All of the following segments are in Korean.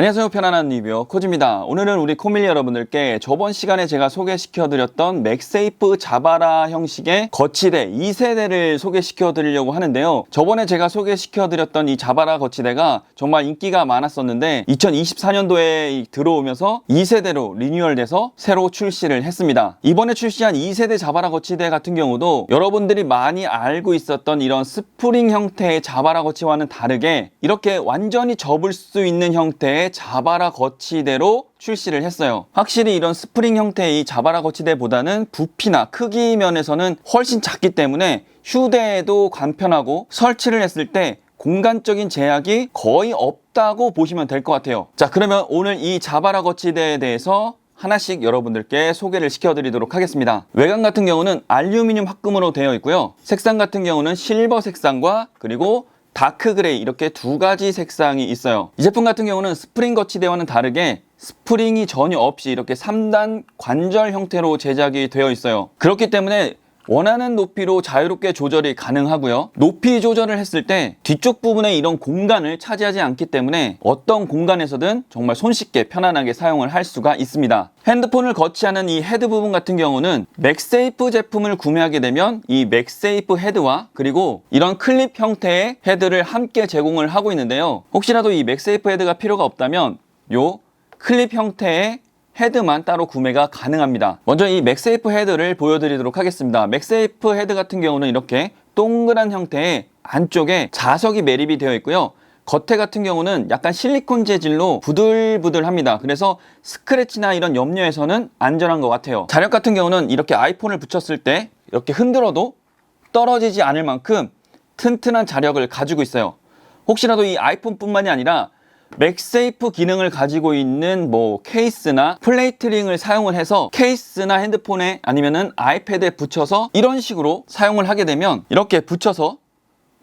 안녕하세요. 편안한 리뷰 코지입니다. 오늘은 우리 코밀리 여러분들께 저번 시간에 제가 소개시켜 드렸던 맥세이프 자바라 형식의 거치대 2세대를 소개시켜 드리려고 하는데요. 저번에 제가 소개시켜 드렸던 이 자바라 거치대가 정말 인기가 많았었는데 2024년도에 들어오면서 2세대로 리뉴얼돼서 새로 출시를 했습니다. 이번에 출시한 2세대 자바라 거치대 같은 경우도 여러분들이 많이 알고 있었던 이런 스프링 형태의 자바라 거치와는 다르게 이렇게 완전히 접을 수 있는 형태의 자바라 거치대로 출시를 했어요. 확실히 이런 스프링 형태의 이 자바라 거치대보다는 부피나 크기 면에서는 훨씬 작기 때문에 휴대에도 간편하고 설치를 했을 때 공간적인 제약이 거의 없다고 보시면 될 것 같아요. 자, 그러면 오늘 이 자바라 거치대에 대해서 하나씩 여러분들께 소개를 시켜드리도록 하겠습니다. 외관 같은 경우는 알루미늄 합금으로 되어 있고요. 색상 같은 경우는 실버 색상과 그리고 다크 그레이 이렇게 두 가지 색상이 있어요. 이 제품 같은 경우는 스프링 거치대와는 다르게 스프링이 전혀 없이 이렇게 3단 관절 형태로 제작이 되어 있어요. 그렇기 때문에 원하는 높이로 자유롭게 조절이 가능하고요. 높이 조절을 했을 때 뒤쪽 부분에 이런 공간을 차지하지 않기 때문에 어떤 공간에서든 정말 손쉽게 편안하게 사용을 할 수가 있습니다. 핸드폰을 거치하는 이 헤드 부분 같은 경우는 맥세이프 제품을 구매하게 되면 이 맥세이프 헤드와 그리고 이런 클립 형태의 헤드를 함께 제공을 하고 있는데요. 혹시라도 이 맥세이프 헤드가 필요가 없다면 요 클립 형태의 헤드만 따로 구매가 가능합니다. 먼저 이 맥세이프 헤드를 보여드리도록 하겠습니다. 맥세이프 헤드 같은 경우는 이렇게 동그란 형태의 안쪽에 자석이 매립이 되어 있고요. 겉에 같은 경우는 약간 실리콘 재질로 부들부들합니다. 그래서 스크래치나 이런 염료에서는 안전한 것 같아요. 자력 같은 경우는 이렇게 아이폰을 붙였을 때 이렇게 흔들어도 떨어지지 않을 만큼 튼튼한 자력을 가지고 있어요. 혹시라도 이 아이폰뿐만이 아니라 맥세이프 기능을 가지고 있는 뭐 케이스나 플레이트링을 사용을 해서 케이스나 핸드폰에 아니면은 아이패드에 붙여서 이런 식으로 사용을 하게 되면 이렇게 붙여서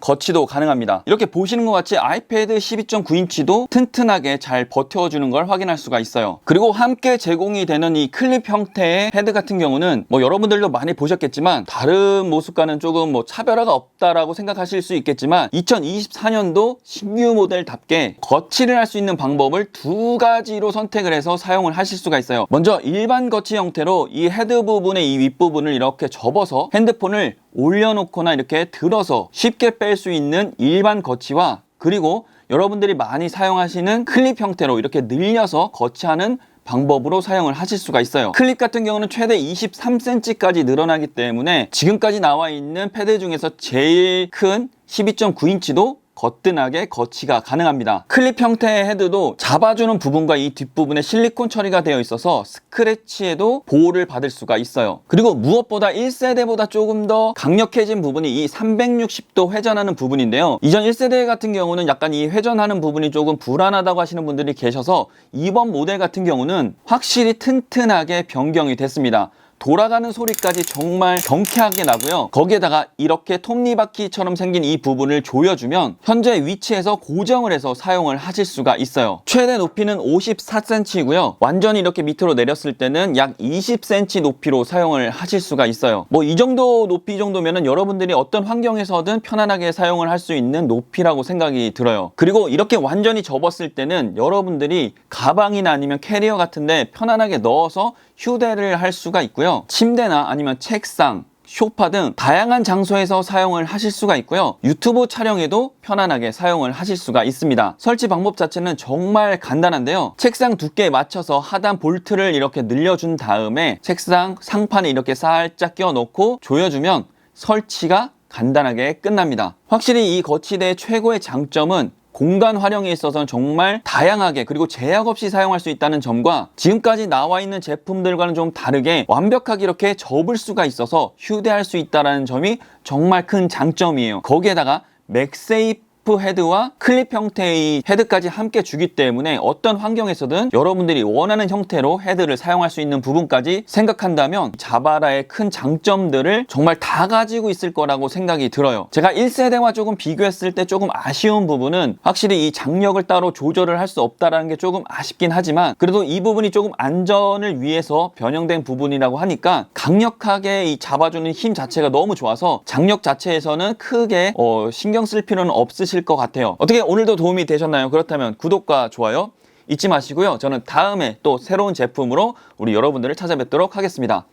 거치도 가능합니다. 이렇게 보시는 것 같이 아이패드 12.9인치도 튼튼하게 잘 버텨주는 걸 확인할 수가 있어요. 그리고 함께 제공이 되는 이 클립 형태의 헤드 같은 경우는 뭐 여러분들도 많이 보셨겠지만 다른 모습과는 조금 뭐 차별화가 없다라고 생각하실 수 있겠지만 2024년도 신규 모델답게 거치를 할 수 있는 방법을 두 가지로 선택을 해서 사용을 하실 수가 있어요. 먼저 일반 거치 형태로 이 헤드 부분의 이 윗부분을 이렇게 접어서 핸드폰을 올려놓거나 이렇게 들어서 쉽게 뺄 수 있는 일반 거치와 그리고 여러분들이 많이 사용하시는 클립 형태로 이렇게 늘려서 거치하는 방법으로 사용을 하실 수가 있어요. 클립 같은 경우는 최대 23cm까지 늘어나기 때문에 지금까지 나와 있는 패드 중에서 제일 큰 12.9인치도 거뜬하게 거치가 가능합니다. 클립 형태의 헤드도 잡아주는 부분과 이 뒷부분에 실리콘 처리가 되어 있어서 스크래치에도 보호를 받을 수가 있어요. 그리고 무엇보다 1세대보다 조금 더 강력해진 부분이 이 360도 회전하는 부분인데요. 이전 1세대 같은 경우는 약간 이 회전하는 부분이 조금 불안하다고 하시는 분들이 계셔서 이번 모델 같은 경우는 확실히 튼튼하게 변경이 됐습니다. 돌아가는 소리까지 정말 경쾌하게 나고요. 거기에다가 이렇게 톱니바퀴처럼 생긴 이 부분을 조여주면 현재 위치에서 고정을 해서 사용을 하실 수가 있어요. 최대 높이는 54cm이고요. 완전히 이렇게 밑으로 내렸을 때는 약 20cm 높이로 사용을 하실 수가 있어요. 뭐 이 정도 높이 정도면은 여러분들이 어떤 환경에서든 편안하게 사용을 할 수 있는 높이라고 생각이 들어요. 그리고 이렇게 완전히 접었을 때는 여러분들이 가방이나 아니면 캐리어 같은데 편안하게 넣어서 휴대를 할 수가 있고요. 침대나 아니면 책상, 쇼파 등 다양한 장소에서 사용을 하실 수가 있고요. 유튜브 촬영에도 편안하게 사용을 하실 수가 있습니다. 설치 방법 자체는 정말 간단한데요. 책상 두께에 맞춰서 하단 볼트를 이렇게 늘려준 다음에 책상 상판에 이렇게 살짝 끼워 넣고 조여주면 설치가 간단하게 끝납니다. 확실히 이 거치대의 최고의 장점은 공간 활용에 있어서는 정말 다양하게 그리고 제약 없이 사용할 수 있다는 점과 지금까지 나와 있는 제품들과는 좀 다르게 완벽하게 이렇게 접을 수가 있어서 휴대할 수 있다는 점이 정말 큰 장점이에요. 거기에다가 맥세이프 헤드와 클립 형태의 헤드까지 함께 주기 때문에 어떤 환경에서든 여러분들이 원하는 형태로 헤드를 사용할 수 있는 부분까지 생각한다면 자바라의 큰 장점들을 정말 다 가지고 있을 거라고 생각이 들어요. 제가 1세대와 조금 비교했을 때 조금 아쉬운 부분은 확실히 이 장력을 따로 조절을 할 수 없다라는 게 조금 아쉽긴 하지만 그래도 이 부분이 조금 안전을 위해서 변형된 부분이라고 하니까 강력하게 이 잡아주는 힘 자체가 너무 좋아서 장력 자체에서는 크게 어, 신경 쓸 필요는 없으 실것 같아요. 어떻게 오늘도 도움이 되셨나요? 그렇다면 구독과 좋아요 잊지 마시고요. 저는 다음에 또 새로운 제품으로 우리 여러분들을 찾아뵙도록 하겠습니다.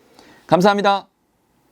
감사합니다.